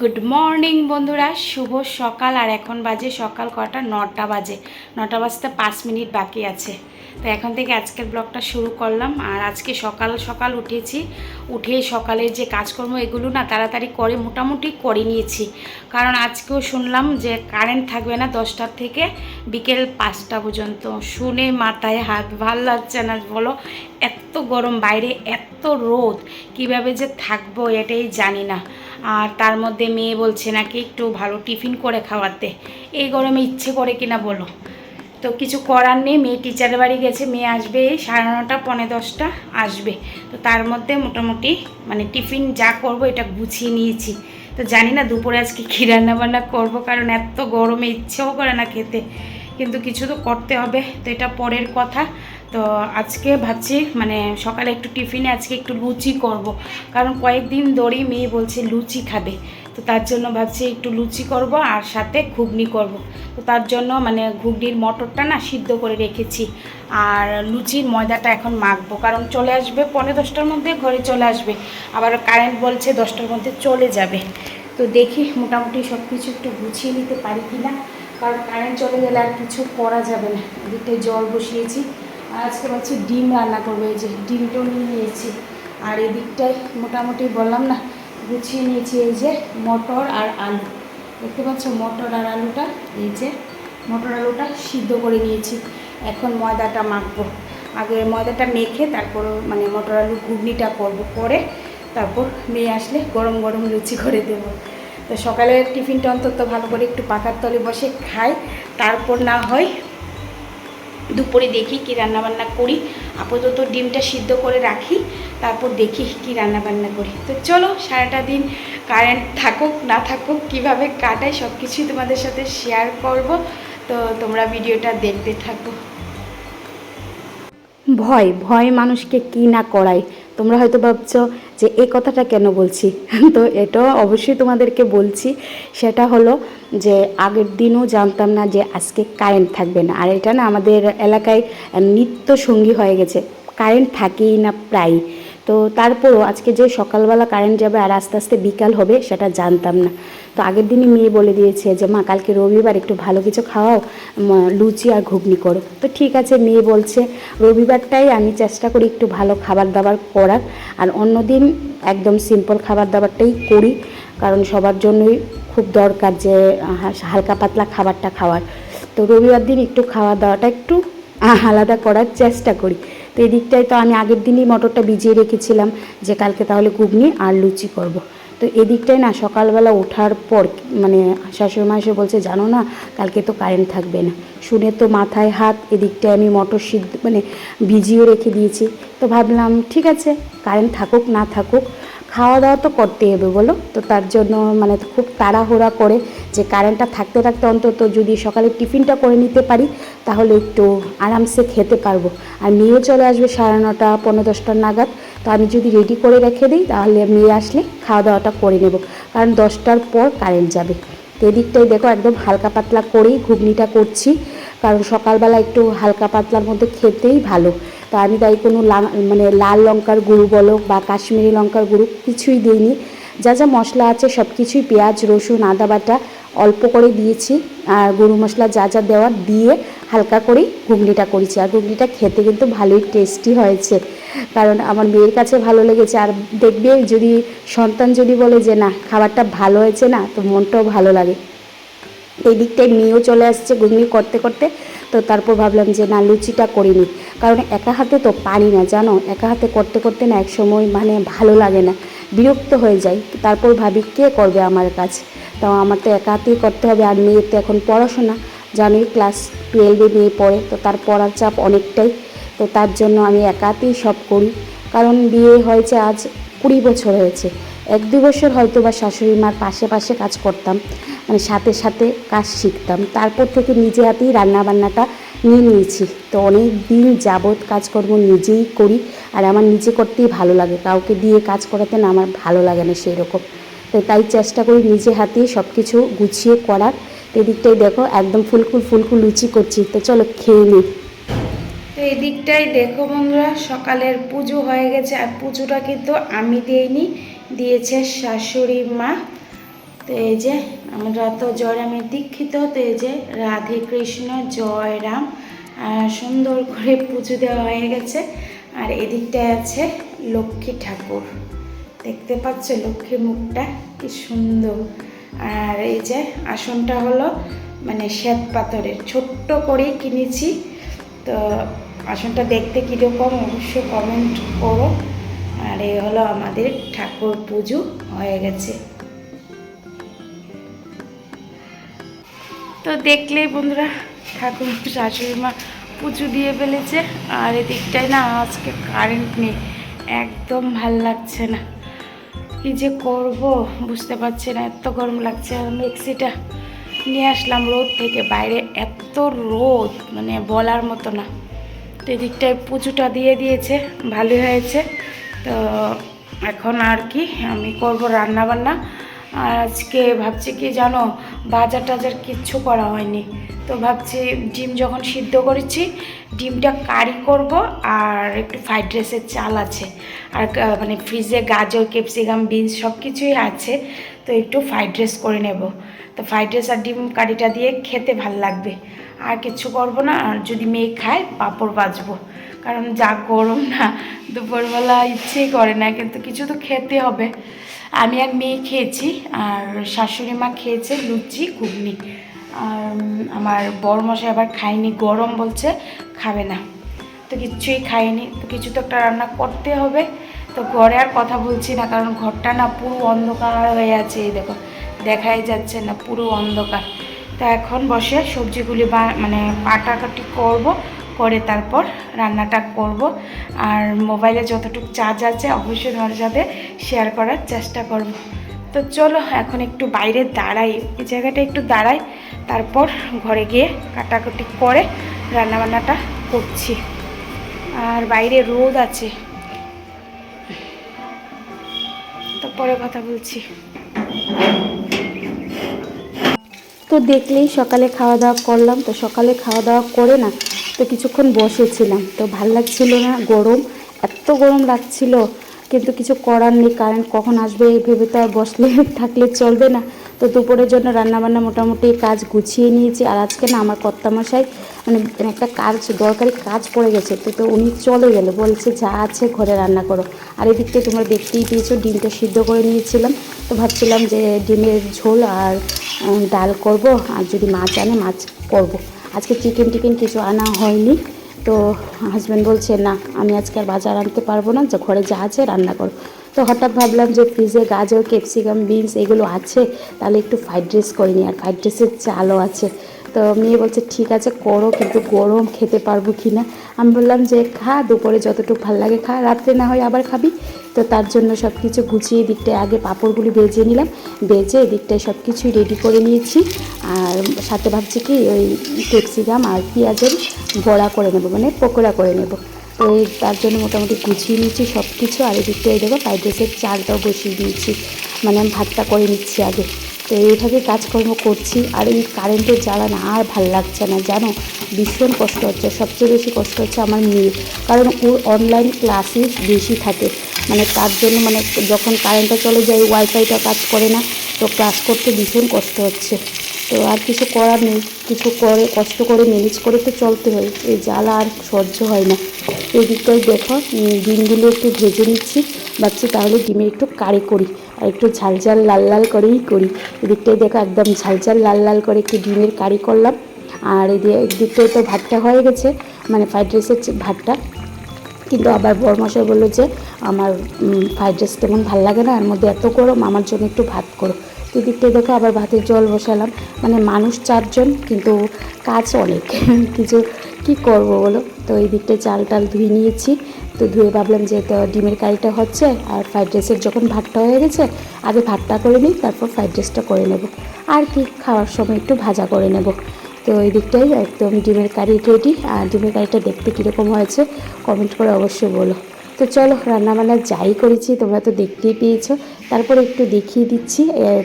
Good morning বন্ধুরা। শুভ সকাল, আর এখন বাজে সকাল কটা? নটা বাজে। নটা বাজতে পাঁচ মিনিট বাকি আছে। তো এখন থেকে আজকের ব্লগটা শুরু করলাম। আর আজকে সকাল সকাল উঠেছি। উঠে সকালের যে কাজকর্ম, এগুলো না তাড়াতাড়ি করে, মোটামুটি করে নিয়েছি। কারণ আজকেও শুনলাম যে কারেন্ট থাকবে না দশটার থেকে বিকেল পাঁচটা পর্যন্ত। শুনে মাথায় হাত, ভালো লাগছে না, বলো, এত গরম বাইরে, এত রোদ। কীভাবে যে থাকব এটাই জানি না। আর তার মধ্যে মেয়ে বলছে নাকি একটু ভালো টিফিন করে খাওয়াতে। এই গরমে ইচ্ছে করে কিনা বলো। তো কিছু করার নেই, মেয়ে টিচারের বাড়ি গেছে, মেয়ে আসবে সাড়ে নটা পনেরো দশটা, আসবে। তো তার মধ্যে মোটামুটি মানে টিফিন যা করব এটা গুছিয়ে নিয়েছি। তো জানি না দুপুরে আজকে কী রান্না বান্না করব, কারণ এত গরমে ইচ্ছেও করে না খেতে। কিন্তু কিছু তো করতে হবে, তো এটা পরের কথা। তো আজকে ভাবছি মানে সকালে একটু টিফিনে আজকে একটু লুচি করব। কারণ কয়েকদিন ধরেই মেয়ে বলছে লুচি খাবে। তো তার জন্য ভাবছি একটু লুচি করব আর সাথে ঘুগনি করব। তো তার জন্য মানে ঘুগনির মটরটা না সিদ্ধ করে রেখেছি। আর লুচির ময়দাটা এখন মাখবো। কারণ চলে আসবে পনেরো দশটার মধ্যে, ঘরে চলে আসবে। আবার কারেন্ট বলছে দশটার মধ্যে চলে যাবে। তো দেখি মোটামুটি সব কিছু একটু গুছিয়ে নিতে পারি কি না কারণ কারেন্ট চলে গেলে আর কিছু করা যাবে না। এদিকটায় জল বসিয়েছি। আজকে ভাবছি ডিম রান্না করব, এই যে ডিমটাও নিয়ে নিয়েছি। আর এদিকটায় মোটামুটি বললাম না, গুছিয়ে নিয়েছি এই যে মটর আর আলু। দেখতে পাচ্ছ মটর আর আলুটা, এই যে মটর আলুটা সিদ্ধ করে নিয়েছি। এখন ময়দাটা মাখবো। আগে ময়দাটা মেখে তারপর মানে মটর আলু ঘুগনিটা করব, করে তারপর মেয়ে আসলে গরম গরম লুচি করে দেবো। তো সকালের টিফিনটা অন্তত ভালো করে একটু পাকার তলে বসে খাই, তারপর না হয় দুপুরে দেখি কি রান্নাবান্না করি। আপাতত ডিমটা সিদ্ধ করে রাখি, তারপর দেখি কি রান্নাবান্না করি। তো চলো, সারাটা দিন কারেন্ট থাকুক, না থাকুক, কীভাবে কাটাই সব কিছুই তোমাদের সাথে শেয়ার করব। তো তোমরা ভিডিওটা দেখতে থাকো। ভয় ভয় মানুষকে কি না করায়? তোমরা হয়তো ভাবছ যে এই কথাটা কেন বলছি? তো এটাও অবশ্যই তোমাদেরকে বলছি। সেটা হলো যে আগের দিনও জানতাম না যে আজকে কারেন্ট থাকবে না। আর এটা না আমাদের এলাকায় নিত্য সঙ্গী হয়ে গেছে। কারেন্ট থাকেই না প্রায়। তো তারপরও আজকে যে সকালবেলা কারেন্ট যাবে আর আস্তে আস্তে বিকাল হবে, সেটা জানতাম না। তো আগের দিনই মেয়ে বলে দিয়েছে যে, মা, কালকে রবিবার একটু ভালো কিছু খাওয়াও লুচি আর ঘুগনি করো। তো ঠিক আছে, মেয়ে বলছে, রবিবারটাই আমি চেষ্টা করি একটু ভালো খাবার দাবার করার, আর অন্যদিন একদম সিম্পল খাবার দাবারটাই করি, কারণ সবার জন্যই খুব দরকার যে হালকা পাতলা খাবারটা খাওয়ার। তো রবিবার দিন একটু খাওয়া দাওয়াটা একটু আলাদা করার চেষ্টা করি। তো এই দিকটায় তো আমি আগের দিনই মটরটা ভিজিয়ে রেখেছিলাম যে, কালকে তাহলে ঘুগনি আর লুচি করব। তো এদিকটাই না সকালবেলা ওঠার পর মানে শাশুড়ি মা এসে বলছে, জানো না, কালকে তো কারেন্ট থাকবে না। শুনে তো মাথায় হাত, এদিকটায় আমি মটর সিদ্ধ মানে ভিজিয়ে রেখে দিয়েছি। তো ভাবলাম, ঠিক আছে, কারেন্ট থাকুক, না থাকুক। খাওয়া দাওয়া তো করতেই হবে, বলো? তো তার জন্য মানে খুব তাড়াহুড়া করে যে কারেন্টটা থাকতে থাকতে অন্তত যদি সকালে টিফিনটা করে নিতে পারি, তাহলে একটু আরামসে খেতে পারব। আর মেয়েও চলে আসবে সাড়ে নটা পনেরো দশটার নাগাদ। তো আমি যদি রেডি করে রেখে দিই, তাহলে মেয়ে আসলে খাওয়া দাওয়াটা করে নেব। কারণ দশটার পর কারেন্ট যাবে। তো এদিকটাই দেখো একদম হালকা পাতলা করেই ঘুগনিটা করছি। কারণ সকালবেলা একটু হালকা পাতলার মধ্যে খেতেই ভালো। তো আমি তাই কোনো মানে লাল লঙ্কার গুঁড়ো বলো বা কাশ্মীরি লঙ্কার গুঁড়ো কিছুই দিইনি। যা যা মশলা আছে সব কিছুই পেঁয়াজ, রসুন, আদা বাটা অল্প করে দিয়েছি। আর গরু মশলা যা যা দেওয়ার দিয়ে হালকা করেই ঘুগনিটা করেছি। আর ঘুগনিটা খেতে কিন্তু ভালোই টেস্টি হয়েছে। কারণ আমার মেয়ের কাছে ভালো লেগেছে। আর দেখবে যদি সন্তান যদি বলে যে, না, খাবারটা ভালো হয়েছে না, তো মনটাও ভালো লাগে। এই দিকটায় মেয়েও চলে আসছে ঘুগনি করতে করতে। তো তারপর ভাবলাম যে না, লুচিটা করিনি কারণ একা হাতে তো পারি না, জানো? একা হাতে করতে করতে না এক সময় মানে ভালো লাগে না। বিরক্ত হয়ে যায় তারপর ভাবি, কে করবে আমার কাজ? তো আমার তো একা হাতেই করতে হবে, আর মেয়ের তো এখন পড়াশোনা। জানোই ক্লাস টুয়েলভে মেয়ে পড়ে, তো তার পড়ার চাপ অনেকটাই। তো তার জন্য আমি একা হাতেই সব করি। কারণ বিয়ে হয়েছে আজ কুড়ি বছর হয়েছে। এক দু বছর হয়তো বা শাশুড়ি মার পাশে পাশে কাজ করতাম। মানে সাথে সাথে কাজ শিখতাম। তারপর থেকে নিজে হাতেই রান্নাবান্নাটা নিয়ে নিয়েছি। তো অনেক দিন যাবৎ কাজকর্ম নিজেই করি আর আমার নিজে করতেই ভালো লাগে। কাউকে দিয়ে কাজ করাতে না আমার ভালো লাগে না সেই রকম তো তাই চেষ্টা করি নিজে হাতেই সব কিছু গুছিয়ে করার। এদিকটাই দেখো একদম ফুলকুল ফুলকুল লুচি করছি। তো চলো খেয়ে নিই তো এই দিকটাই দেখো বন্ধুরা, সকালের পুজো হয়ে গেছে। আর পুজোটা কিন্তু আমি দিইনি, দিয়েছে শাশুড়ি মা। তো এই যে, আমরা তো জয়রামের দীক্ষিত, তো এই যে রাধে কৃষ্ণ, জয় রাম, আর সুন্দর করে পুজো দেওয়া হয়ে গেছে। আর এদিকটায় আছে লক্ষ্মী ঠাকুর। দেখতে পাচ্ছ লক্ষ্মী মুখটা কি সুন্দর। আর এই যে আসনটা হলো মানে শ্বেত পাথরের। ছোট্ট করে কিনেছি। তো আসনটা দেখতে কীরকম অবশ্যই কমেন্ট করো। আর এই হলো আমাদের ঠাকুর পুজো হয়ে গেছে। তো দেখলেই বন্ধুরা ঠাকুর শাশুড়ি মা পুজো দিয়ে ফেলেছে। আর এদিকটায় না আজকে কারেন্ট নেই। একদম ভালো লাগছে না। কি যে করব বুঝতে পারছি না, এত গরম লাগছে। মিক্সিটা নিয়ে আসলাম রোদ থেকে। বাইরে এত রোদ মানে বলার মতো না। তো এদিকটায় পুজোটা দিয়ে দিয়েছে, ভালোই হয়েছে। তো এখন আর কি, আমি করব রান্না বান্না আর আজকে ভাবছি কি জানো, বাজার টাজার কিচ্ছু করা হয়নি। তো ভাবছি ডিম যখন সিদ্ধ করেছি, ডিমটা কারি করব আর একটু ফ্রাইড রাইসের চাল আছে। আর মানে ফ্রিজে গাজর, ক্যাপসিকাম, বিনস সব কিছুই আছে, তো একটু ফ্রাইড রাইস করে নেব। তো ফ্রাইড রাইস আর ডিম কারিটা দিয়ে খেতে ভালো লাগবে। আর কিছু করব না, আর যদি মেয়ে খায়, পাঁপড় বাজবো কারণ যা গরম না, দুপুরবেলা ইচ্ছেই করে না, কিন্তু কিছু তো খেতে হবে। আমি আর মেয়ে খেয়েছি, আর শাশুড়ি মা খেয়েছে লুচি, ঘুগনি। আর আমার বড় মশাই আবার খায়নি, গরম বলছে, খাবে না। তো কিচ্ছুই খাইনি তো কিছু তো একটা রান্না করতে হবে। তো ঘরে আর কথা বলছি না, কারণ ঘরটা না পুরো অন্ধকার হয়ে আছে, এই দেখো। দেখাই যাচ্ছে না, পুরো অন্ধকার। তা এখন বসে সবজিগুলি বা মানে কাটাকাটি করব করে তারপর রান্নাটা করব। আর মোবাইলে যতটুকু চার্জ আছে, অবশ্যই তোমার সাথে শেয়ার করার চেষ্টা করব। তো চলো, এখন একটু বাইরে দাঁড়াই। এই জায়গাটা একটু দাঁড়াই, তারপর ঘরে গিয়ে কাটাকুটি করে রান্নাবান্নাটা করছি। আর বাইরে রোদ আছে। তো পরে কথা বলছি। তো দেখলেই সকালে খাওয়া দাওয়া করলাম। তো সকালে খাওয়া দাওয়া করে না তো কিছুক্ষণ বসেছিলাম। তো ভালো লাগছিল না, গরম, এত গরম লাগছিল, কিন্তু কিছু করার নেই, কারেন্ট কখন আসবে এই ভেবে তো আর বসলে থাকলে চলবে না। তো দুপুরের জন্য রান্নাবান্না মোটামুটি কাজ গুছিয়ে নিয়েছি, আর আজকে না আমার কর্তামশাই মানে একটা কাজ, দরকারি কাজ পড়ে গেছে, তো তো উনি চলে গেলে, বলছে যা আছে ঘরে রান্না করো। আর এদিকটা তোমরা দেখতেই পেয়েছ, ডিমটা সিদ্ধ করে নিয়েছিলাম, তো ভাবছিলাম যে ডিমের ঝোল আর ডাল করব, আর যদি মাছ আনে মাছ করব। আজকে চিকেন টিকেন কিছু আনা হয়নি। তো হাজব্যান্ড বলছে, না, আমি আজকে আর বাজার আনতে পারব না, যে ঘরে যা আছে রান্না করো তো হঠাৎ ভাবলাম যে ফ্রিজে গাজর ক্যাপসিকাম বিনস এগুলো আছে, তাহলে একটু ফ্রাইড রাইস করে নিই। আর ফ্রাইড রাইসের চালও আছে। তো মেয়ে বলছে, ঠিক আছে, করো, কিন্তু গরম খেতে পারব কি না আমি বললাম যে, খা, দুপুরে যতটুকু ভালো লাগে খা, রাত্রে না হয় আবার খাবি। তো তার জন্য সব কিছু গুছিয়ে দিকটায় আগে পাঁপড়গুলি ভেজে নিলাম। ভেজে এদিকটায় সব কিছুই রেডি করে নিয়েছি। আর সাথে ভাবছি কি, ওই ক্যাপসিকাম আর পেঁয়াজের বড়া করে নেব মানে পকোড়া করে নেব। তো তার জন্য মোটামুটি গুছিয়ে নিয়েছি সব কিছু আর এদিকটায় দেখো, ফ্রাইড রাইসের চালটাও বসিয়ে দিয়েছি। মানে আমি ভাতটা করে নিচ্ছি আগে। তো এইভাবে কাজকর্ম করছি আর এই কারেন্টের জ্বালা না আর ভালো লাগছে না, জানো? ভীষণ কষ্ট হচ্ছে। সবচেয়ে বেশি কষ্ট হচ্ছে আমার মেয়ে কারণ ওর অনলাইন ক্লাসে বেশি থাকে। মানে তার জন্য মানে যখন কারেন্টটা চলে যায় ওয়াইফাইটা কাজ করে না, তো ক্লাস করতে ভীষণ কষ্ট হচ্ছে। তো আর কিছু করার নেই। কিছু করে, কষ্ট করে ম্যানেজ করে তো চলতে হয়। এই জ্বালা আর সহ্য হয় না। এই দিকটায় দেখো ডিমগুলো একটু ভেজে নিচ্ছি। ভাবছি তাহলে ডিমের একটু কারি করি। আর একটু ঝাল ঝাল, লাল লাল করেই করি। এদিকটায় দেখো একদম ঝাল ঝাল, লাল লাল করে একটু ডিমের কারি করলাম। আর এদিকে একদিকটায় তো ভাতটা হয়ে গেছে মানে ফ্রাইড রাইসের ভাতটা। কিন্তু আবার বড়মশাই বলল যে, আমার ফ্রাইড রাইস তেমন ভালো লাগে না, এর মধ্যে এত গরম, আমার জন্য একটু ভাত করো। তো দিকটা দেখো আবার ভাতের জল বসালাম। মানে মানুষ চারজন, কিন্তু কাজ অনেক। কিছু কি করব বলো? তো এই দিকটা চাল টাল ধুয়ে নিয়েছি। তো ধুয়ে ভাবলাম যে তো ডিমের কারিটা হচ্ছে আর ফ্রাইড রাইসের যখন ভাতটা হয়ে গেছে, আগে ভাতটা করে নিই, তারপর ফ্রাইড রাইসটা করে নেব। আর কি খাওয়ার সময় একটু ভাজা করে নেব। তো এই দিকটাই একদম ডিমের কারি রেডি আর ডিমের কারিটা দেখতে কীরকম হয়েছে কমেন্ট করে অবশ্যই বলো। তো চলো রান্নাবান্না যাই করেছি, তোমরা তো দেখতেই পেয়েছ। তারপরে একটু দেখিয়ে দিচ্ছি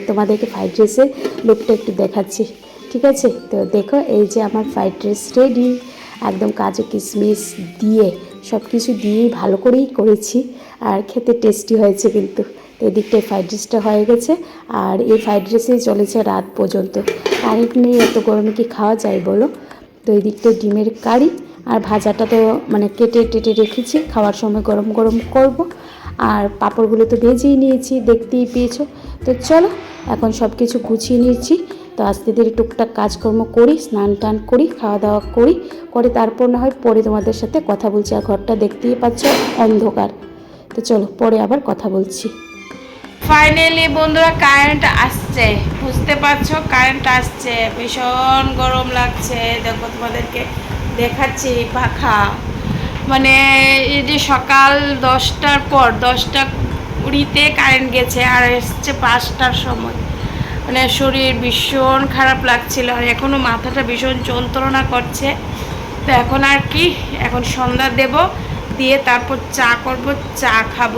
তোমাদেরকে ফ্রাইড রাইসের লুকটা একটু দেখাচ্ছি। ঠিক আছে? তো দেখো, এই যে আমার ফ্রাইড রাইস রেডি একদম কাজু কিশমিশ দিয়ে সব কিছু দিয়েই ভালো করেই করেছি। আর খেতে টেস্টি হয়েছে কিন্তু। তো এদিকটায় ফ্রাইড রাইসটা হয়ে গেছে। আর এই ফ্রাইড রাইসেই চলেছে রাত পর্যন্ত। কারেন্ট নেই, এত গরমে কি খাওয়া যায় বলো? তো এই দিকটায় ডিমের কারি। আর ভাজাটা তো মানে কেটে টেটে রেখেছি। খাওয়ার সময় গরম গরম করব। আর পাঁপড়গুলো তো ভেজেই নিয়েছি, দেখতেই পেয়েছ। তো চলো, এখন সব কিছু গুছিয়ে নিয়েছি। তো আস্তে ধীরে টুকটাক কাজকর্ম করি, স্নান টান করি খাওয়া দাওয়া করি, করে তারপর না হয় পরে তোমাদের সাথে কথা বলছি। আর ঘরটা দেখতেই পাচ্ছ অন্ধকার। তো চলো, পরে আবার কথা বলছি। ফাইনালি বন্ধুরা কারেন্ট আসছে। বুঝতে পারছ কারেন্ট আসছে। ভীষণ গরম লাগছে। দেখো তোমাদেরকে দেখাচ্ছি পাখা। মানে এই যে সকাল দশটার পর, দশটা কুড়িতে কারেন্ট গেছে, আর এসছে পাঁচটার সময়। মানে শরীর ভীষণ খারাপ লাগছিল আর এখনও মাথাটা ভীষণ যন্ত্রণা করছে। তো এখন আর কি, এখন সন্ধ্যা দেব, দিয়ে তারপর চা করব, চা খাব।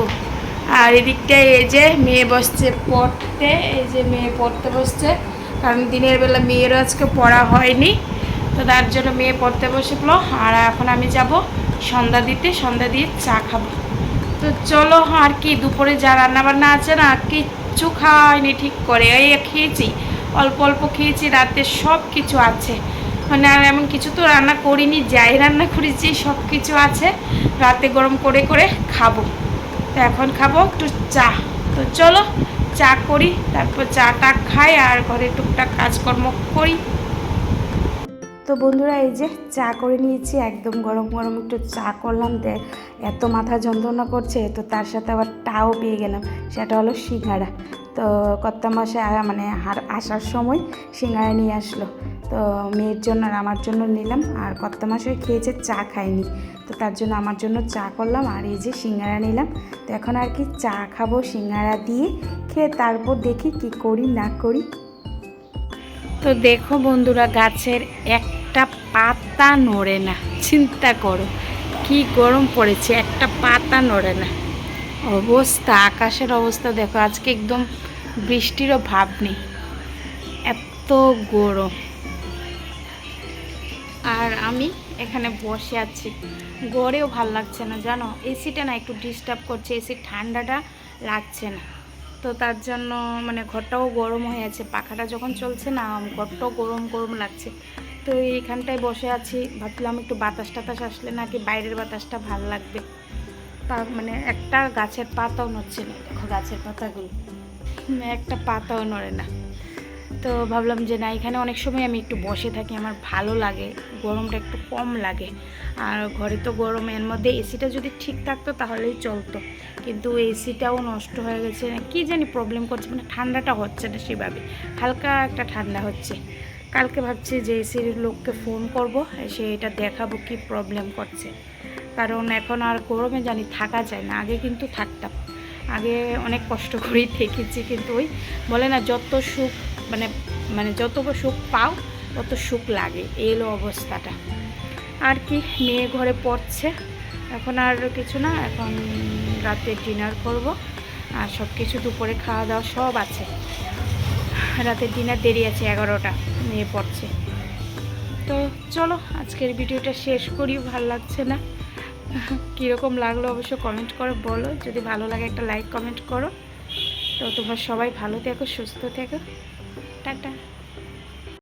আর এদিকটায় এই যে মেয়ে বসছে পড়তে, এই যে মেয়ে পড়তে বসছে, কারণ দিনের বেলা মেয়েরও আজকে পড়া হয়নি। তো তার জন্য মেয়ে পড়তে বসেছিল, আর এখন আমি যাব সন্ধ্যা দিতে, সন্ধ্যা দিয়ে চা খাব। তো চলো আর কি, দুপুরে যা রান্নাবান্না আছে না কিচ্ছু খাইনি, ঠিক করে। এই খেয়েছি, অল্প অল্প খেয়েছি, রাতে সব কিছু আছে। মানে আর এমন কিছু তো রান্না করিনি, যাই রান্না করেছি সব কিছু আছে। রাতে গরম করে করে খাব। তো এখন খাব একটু চা। তো চলো, চা করি, তারপর চাটা খাই আর ঘরে টুকটাক কাজকর্ম করি। তো বন্ধুরা, এই যে চা করে নিয়েছি, একদম গরম গরম একটু চা করলাম এত মাথা যন্ত্রণা করছে, তো তার সাথে আবার টাও পেয়ে গেলাম, সেটা হলো সিঙ্গারা। তো কর্তা মাসে মানে আসার সময় সিঙ্গারা নিয়ে আসলো, তো মেয়ের জন্য আর আমার জন্য নিলাম, আর কর্তা মাসে খেয়েছে, চা খায়নি, তো তার জন্য আমার জন্য চা করলাম, আর এই যে সিঙ্গারা নিলাম, তো এখন আর কি চা খাব সিঙ্গারা দিয়ে, খেয়ে তারপর দেখি কি করি না করি। তো দেখো বন্ধুরা, গাছের একটা পাতা নড়ে না। চিন্তা করো, কি গরম পড়েছে, একটা পাতা নড়ে না। অবস্থা, আকাশের অবস্থা দেখো, আজকে একদম বৃষ্টিরও ভাব নেই। এত গরম। আর আমি এখানে বসে আছি। গড়েও ভালো লাগছে না, জানো? এসিটা না একটু ডিস্টার্ব করছে এসির ঠান্ডাটা লাগছে না। তো তার জন্য মানে ঘরটাও গরম হয়ে আছে। পাখাটা যখন চলছে না ঘরটাও গরম গরম লাগছে। তো এইখানটায় বসে আছি। ভাবছিলাম একটু বাতাস টাতাস আসলে নাকি বাইরের বাতাসটা ভালো লাগবে। তার মানে একটা গাছের পাতাও নড়ছে না। দেখো গাছের পাতাগুলো। একটা পাতাও নড়ে না। তো ভাবলাম যে না, এখানে অনেক সময় আমি একটু বসে থাকি, আমার ভালো লাগে, গরমটা একটু কম লাগে। আর ঘরে তো গরম, এর মধ্যে এসিটা যদি ঠিক থাকতো তাহলেই চলতো। কিন্তু এসিটাও নষ্ট হয়ে গেছে, কি জানি প্রবলেম করছে মানে ঠান্ডাটা হচ্ছে না সেভাবে, হালকা একটা ঠান্ডা হচ্ছে। কালকে ভাবছি যে এসির লোককে ফোন করব, এসে এটা দেখাবো কি প্রবলেম করছে। কারণ এখন আর গরমে জানি থাকা যায় না, আগে কিন্তু থাকতাম। আগে অনেক কষ্ট করেই থেকেছি, কিন্তু ওই বলে না, যত সুখ মানে মানে যত সুখ পাও, তত সুখ লাগে। এলো অবস্থাটা। আর কি, মেয়ে ঘরে পড়ছে। এখন আর কিছু না, এখন রাতে ডিনার করব। আর সব কিছু দুপুরে খাওয়া দাওয়া সব আছে। রাতে ডিনার দেরি আছে, এগারোটা। মেয়ে পড়ছে। তো চলো, আজকের ভিডিওটা শেষ করি, ভালো লাগছে না? কীরকম লাগল অবশ্য কমেন্ট করে বলো। যদি ভালো লাগে একটা লাইক কমেন্ট করো। তো তোমরা সবাই ভালো থেকো, সুস্থ থেকো। টাটা।